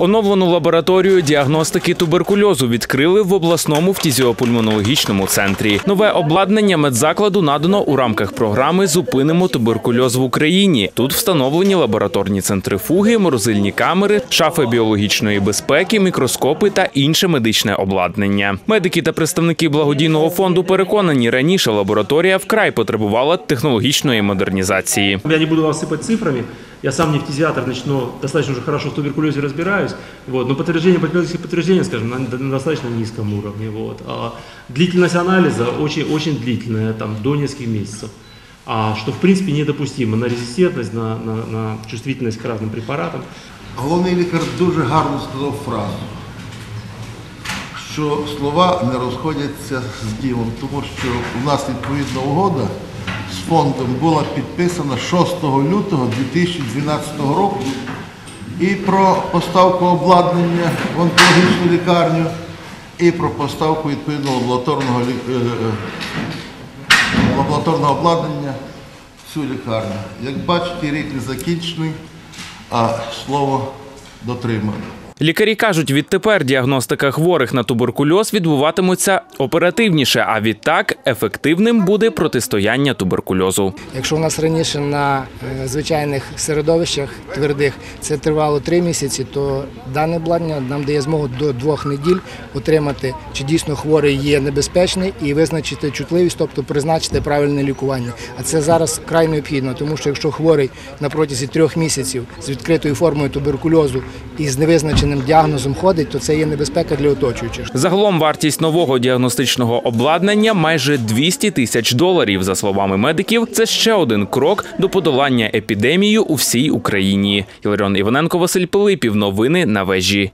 Оновлену лабораторію діагностики туберкульозу відкрили в обласному фтізіопульмонологічному центрі. Нове обладнання медзакладу надано у рамках програми Зупинимо туберкульоз в Україні. Тут встановлені лабораторні центрифуги, морозильні камери, шафи біологічної безпеки, мікроскопи та інше медичне обладнання. Медики та представники благодійного фонду переконані, раніше лабораторія вкрай потребувала технологічної модернізації. Я не буду вас сыпать цифрами. Я сам не фтизиатр, значит, но достаточно уже хорошо в туберкулезе разбираюсь. Вот. Но подтверждение, подтверждение, подтверждение, скажем, на, на достаточно низком уровне. Вот. А длительность анализа очень, очень длительная, там, до нескольких месяцев. А что, в принципе, недопустимо на резистентность, на, на, на чувствительность к разным препаратам. Головний лікар дуже гарно сказав фразу, що слова не розходяться з ділом, тому що у нас відповідна угода З фондом була підписана 6 лютого 2012 року і про поставку обладнання в онкологічну лікарню, і про поставку відповідного лабораторного, е, е, лабораторного обладнання в цю лікарню. Як бачите, рік не закінчений, а слово дотримано. Лікарі кажуть, відтепер діагностика хворих на туберкульоз відбуватиметься оперативніше, а відтак ефективним буде протистояння туберкульозу. Якщо у нас раніше на е, звичайних середовищах твердих це тривало три місяці, то дане обладнання нам дає змогу до двох неділь отримати, чи дійсно хворий є небезпечний, і визначити чутливість, тобто призначити правильне лікування. А це зараз край необхідно, тому що якщо хворий на протязі трьох місяців з відкритою формою туберкульозу і з невизначеним діагнозом ходить, то це є небезпека для оточуючих. Загалом вартість нового діагностичного обладнання майже 200 тисяч доларів. За словами медиків, це ще один крок до подолання епідемії у всій Україні. Іларіон Іваненко, Василь Пилипів. Новини на вежі.